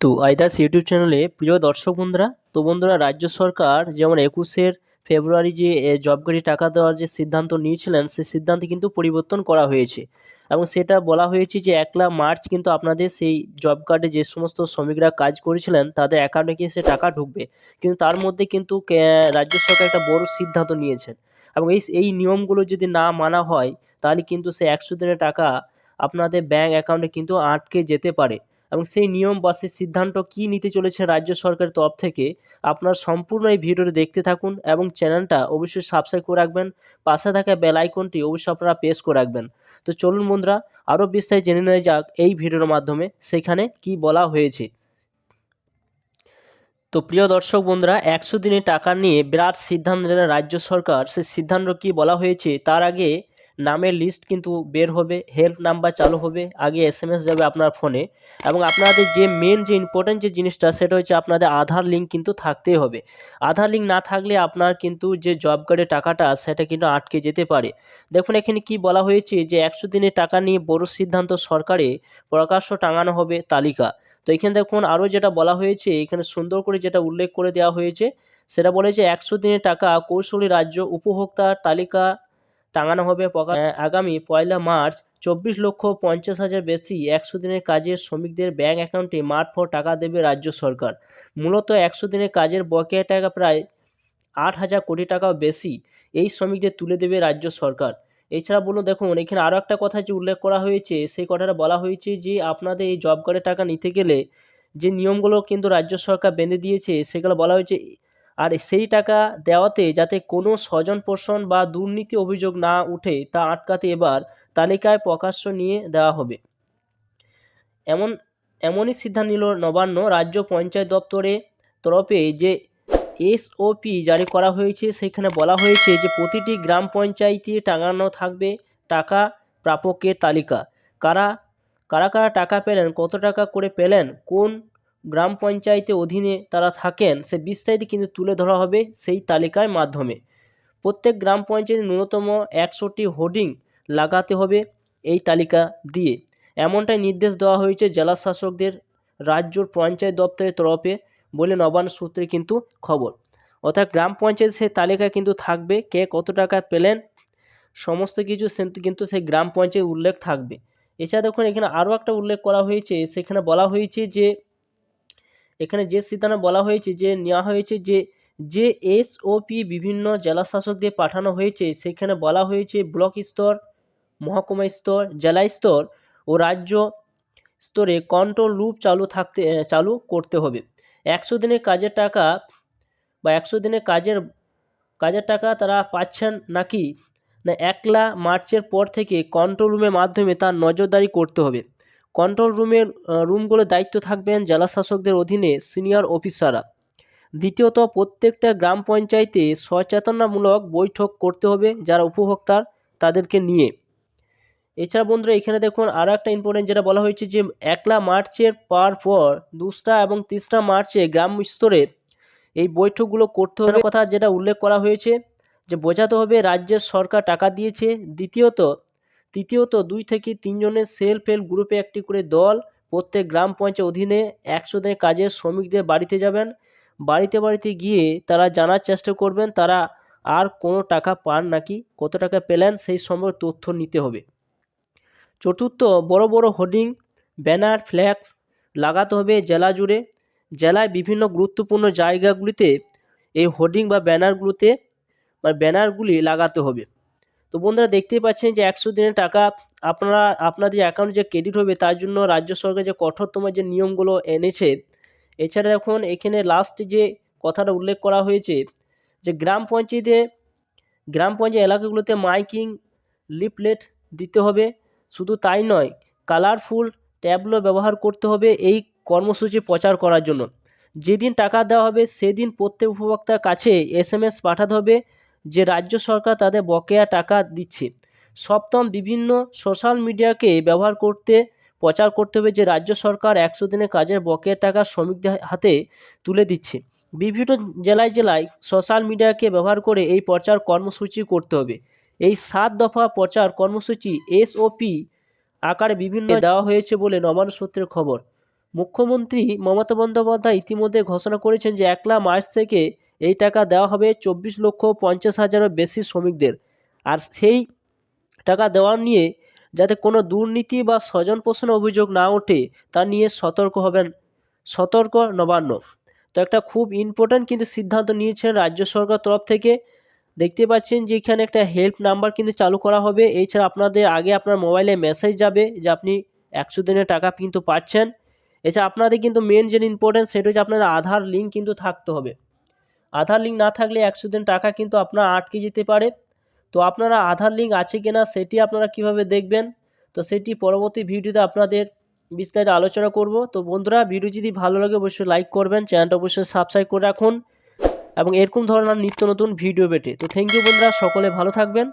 তো আইদাস ইউটিউব চ্যানেলে প্রিয় দর্শক বন্ধুরা, তো বন্ধুরা রাজ্য সরকার যেমন একুশের ফেব্রুয়ারি যে জব কার্ডে টাকা দেওয়ার যে সিদ্ধান্ত নিয়েছিলেন সেই সিদ্ধান্তে কিন্তু পরিবর্তন করা হয়েছে। এবং সেটা বলা হয়েছে যে, একলা মার্চ কিন্তু আপনাদের সেই জব কার্ডে যে সমস্ত শ্রমিকরা কাজ করেছিলেন, তাদের অ্যাকাউন্টে সে টাকা ঢুকবে। কিন্তু তার মধ্যে কিন্তু রাজ্য সরকার একটা বড় সিদ্ধান্ত নিয়েছেন। এবং এই এই নিয়মগুলো যদি না মানা হয়, তাহলে কিন্তু সে একশো দিনের টাকা আপনাদের ব্যাঙ্ক অ্যাকাউন্টে কিন্তু আটকে যেতে পারে। এবং সেই নিয়ম বা সেই সিদ্ধান্ত কী নিতে চলেছে রাজ্য সরকারের তরফ থেকে, আপনার সম্পূর্ণ এই ভিডিওটি দেখতে থাকুন এবং চ্যানেলটা অবশ্যই সাবস্ক্রাইব করে রাখবেন। পাশে থাকা বেল আইকনটি অবশ্যই আপনারা প্রেস করে রাখবেন। তো চলুন বন্ধুরা, আরও বিস্তারিত জেনে নেওয়া যাক এই ভিডিওর মাধ্যমে সেখানে কি বলা হয়েছে। তো প্রিয় দর্শক বন্ধুরা, একশো দিনে টাকা নিয়ে বিরাট সিদ্ধান্ত নিলেন রাজ্য সরকার। সেই সিদ্ধান্ত কি বলা হয়েছে? তার আগে নামের লিস্ট কিন্তু বের হবে হেল্প নাম্বার চালু হবে, আগে এস এম যাবে আপনার ফোনে এবং আপনাদের যে মেন যে ইম্পর্টেন্ট যে জিনিসটা সেটা হচ্ছে আপনাদের আধার লিঙ্ক কিন্তু থাকতেই হবে। আধার লিঙ্ক না থাকলে আপনার কিন্তু যে জব কার্ডের টাকাটা সেটা কিন্তু আটকে যেতে পারে। দেখুন, এখানে কি বলা হয়েছে যে একশো দিনের টাকা নিয়ে বড় সিদ্ধান্ত সরকারে প্রকাশ্য টাঙানো হবে তালিকা। তো এখানে দেখুন, আরও যেটা বলা হয়েছে, এখানে সুন্দর করে যেটা উল্লেখ করে দেওয়া হয়েছে, সেটা বলেছে একশো দিনের টাকা কৌশলী রাজ্য উপভোক্তার তালিকা টাঙানো হবে আগামী পয়লা মার্চ চব্বিশ লক্ষ পঞ্চাশ হাজার বেশি একশো দিনের কাজের শ্রমিকদের ব্যাঙ্ক অ্যাকাউন্টে মারফত টাকা দেবে রাজ্য সরকার। মূলত একশো দিনের কাজের বকেয়া টাকা প্রায় আট হাজার কোটি টাকাও বেশি এই শ্রমিকদের তুলে দেবে রাজ্য সরকার। এছাড়া বলুন, দেখুন, এখানে আরও একটা কথা যে উল্লেখ করা হয়েছে, সেই কথাটা বলা হয়েছে যে আপনাদের এই জব কার্ডের টাকা নিতে গেলে যে নিয়মগুলো কিন্তু রাজ্য সরকার বেঁধে দিয়েছে, সেগুলো বলা হয়েছে আর সেই টাকা দেওয়াতে যাতে কোনো স্বজন পোষণ বা দুর্নীতি অভিযোগ না উঠে তা আটকাতে এবার তালিকায় প্রকাশ্য নিয়ে দেওয়া হবে। এমন, এমনই সিদ্ধান্ত নিল নবান্ন রাজ্য পঞ্চায়েত দপ্তরে তরফে যে এসওপি জারি করা হয়েছে, সেখানে বলা হয়েছে যে প্রতিটি গ্রাম পঞ্চায়েতে টাঙানো থাকবে টাকা প্রাপকের তালিকা। কারা কারা কারা টাকা পেলেন, কত টাকা করে পেলেন, কোন গ্রাম পঞ্চায়েতের অধীনে তারা থাকেন, সে বিস্তারিত কিন্তু তুলে ধরা হবে সেই তালিকার মাধ্যমে। প্রত্যেক গ্রাম পঞ্চায়েতে ন্যূনতম একশোটি হোর্ডিং লাগাতে হবে এই তালিকা দিয়ে। এমনটাই নির্দেশ দেওয়া হয়েছে জেলা শাসকদের রাজ্যর পঞ্চায়েত দপ্তরের তরফে বলে নবান্ন সূত্রে কিন্তু খবর। অর্থাৎ গ্রাম পঞ্চায়েত সেই তালিকা কিন্তু থাকবে, কে কত টাকা পেলেন, সমস্ত কিছু কিন্তু সেই গ্রাম পঞ্চায়েত উল্লেখ থাকবে। এছাড়া দেখুন, এখানে আরও একটা উল্লেখ করা হয়েছে, সেখানে বলা হয়েছে যে এখানে যে সিদ্ধান্ত বলা হয়েছে, যে নেওয়া হয়েছে, যে যে এসওপি বিভিন্ন জেলা শাসকদের পাঠানো হয়েছে, সেখানে বলা হয়েছে ব্লক স্তর, মহকুমা স্তর, জেলা স্তর ও রাজ্য স্তরে কন্ট্রোল লুপ চালু থাকতে চালু করতে হবে। একশো দিনের কাজের টাকা বা একশো দিনের কাজের কাজের টাকা তারা পাচ্ছেন নাকি? না একলা মার্চের পর থেকে কন্ট্রোল রুমের মাধ্যমে তার নজরদারি করতে হবে। কন্ট্রোল রুমের রুমগুলোর দায়িত্ব থাকবেন জেলা শাসকদের অধীনে সিনিয়র অফিসাররা দ্বিতীয়ত, প্রত্যেকটা গ্রাম পঞ্চায়েতে সচেতনামূলক বৈঠক করতে হবে যারা উপভোক্তার তাদেরকে নিয়ে। এছাড়া বন্ধুরা, এখানে দেখুন আরও একটা ইম্পর্টেন্ট যেটা বলা হয়েছে যে, একলা মার্চের পর পর দুসরা এবং তিসরা মার্চে গ্রাম স্তরে এই বৈঠকগুলো করতে হবে। কথা যেটা উল্লেখ করা হয়েছে যে, বোঝাতে হবে রাজ্যের সরকার টাকা দিয়েছে। দ্বিতীয়ত তৃতীয়ত দুই থেকে তিনজনের সেলফ হেল্প গ্রুপে একটি করে দল প্রত্যেক গ্রাম পঞ্চায়েত অধীনে একশো দিনের কাজের শ্রমিকদের বাড়িতে যাবেন। বাড়িতে বাড়িতে গিয়ে তারা জানার চেষ্টা করবেন তারা আর কোনো টাকা পান নাকি, কত টাকা পেলেন সেই সম্পর্কে তথ্য নিতে হবে। চতুর্থ, বড় বড় হোর্ডিং, ব্যানার, ফ্ল্যাক্স লাগাতে হবে জেলা জুড়ে। জেলায় বিভিন্ন গুরুত্বপূর্ণ জায়গাগুলিতে এই হোর্ডিং বা ব্যানারগুলোতে বা ব্যানারগুলি লাগাতে হবে। তো বন্ধুরা দেখতেই পাচ্ছেন যে একশো দিনের টাকা আপনারা, আপনাদের অ্যাকাউন্টে যে ক্রেডিট হবে তার জন্য রাজ্য সরকার যে কঠোরতম যে নিয়মগুলো এনেছে। এছাড়া এখন এখানে লাস্ট যে কথাটা উল্লেখ করা হয়েছে যে গ্রাম পঞ্চায়েতে, গ্রাম পঞ্চায়েত এলাকাগুলোতে মাইকিং লিফলেট দিতে হবে। শুধু তাই নয় কালারফুল ট্যাবলো ব্যবহার করতে হবে এই কর্মসূচি প্রচার করার জন্য। যেদিন টাকা দেওয়া হবে, সেদিন প্রত্যেক উপভোক্তার কাছে এস এম এস পাঠাতে হবে। যে রাজ্য সরকার তাদের বকেয়া টাকা দিচ্ছে। সপ্তম বিভিন্ন সোশ্যাল মিডিয়াকে ব্যবহার করতে, প্রচার করতে হবে যে রাজ্য সরকার একশো দিনের কাজের বকেয়া টাকা শ্রমিকদের হাতে তুলে দিচ্ছে। বিভিন্ন জেলায় জেলায় সোশ্যাল মিডিয়াকে ব্যবহার করে এই প্রচার কর্মসূচি করতে হবে। এই সাত দফা প্রচার কর্মসূচি এসওপি আকারে বিভিন্ন দেওয়া হয়েছে বলে নবান্ন সূত্রের খবর। মুখ্যমন্ত্রী মমতা বন্দ্যোপাধ্যায় ইতিমধ্যে ঘোষণা করেছেন যে একলা মার্চ থেকে এই টাকা দেওয়া হবে চব্বিশ লক্ষ পঞ্চাশ হাজারেরও বেশি শ্রমিকদের। আর সেই টাকা দেওয়া নিয়ে যাতে কোনো দুর্নীতি বা স্বজন পোষণ অভিযোগ না ওঠে, তা নিয়ে সতর্ক হবেন সতর্ক নবান্ন। তো একটা খুব ইম্পর্ট্যান্ট কিন্তু সিদ্ধান্ত নিয়েছেন রাজ্য সরকার তরফ থেকে। দেখতে পাচ্ছেন যে এখানে একটা হেল্প নাম্বার কিন্তু চালু করা হবে। এছাড়া আপনাদের আগে আপনার মোবাইলে মেসেজ যাবে যে আপনি একশো দিনের টাকা কিন্তু পাচ্ছেন। এছাড়া আপনাদের কিন্তু মেন যে ইম্পর্টেন্ট সেটা হচ্ছে আপনাদের আধার লিঙ্ক কিন্তু থাকতে হবে। আধার লিঙ্ক না থাকলে একশো দিন টাকা কিন্তু আপনার আটকে যেতে পারে। তো আপনারা আধার লিঙ্ক আছে কি না সেটি আপনারা কীভাবে দেখবেন? তো সেটি পরবর্তী ভিডিওতে আপনাদের বিস্তারিত আলোচনা করব। তো বন্ধুরা, ভিডিও যদি ভালো লাগে অবশ্যই লাইক করবেন, চ্যানেলটা অবশ্যই সাবস্ক্রাইব করে রাখুন এবং এরকম ধরনের নিত্য নতুন ভিডিও পেতে। তো থ্যাংক ইউ বন্ধুরা, সকলে ভালো থাকবেন।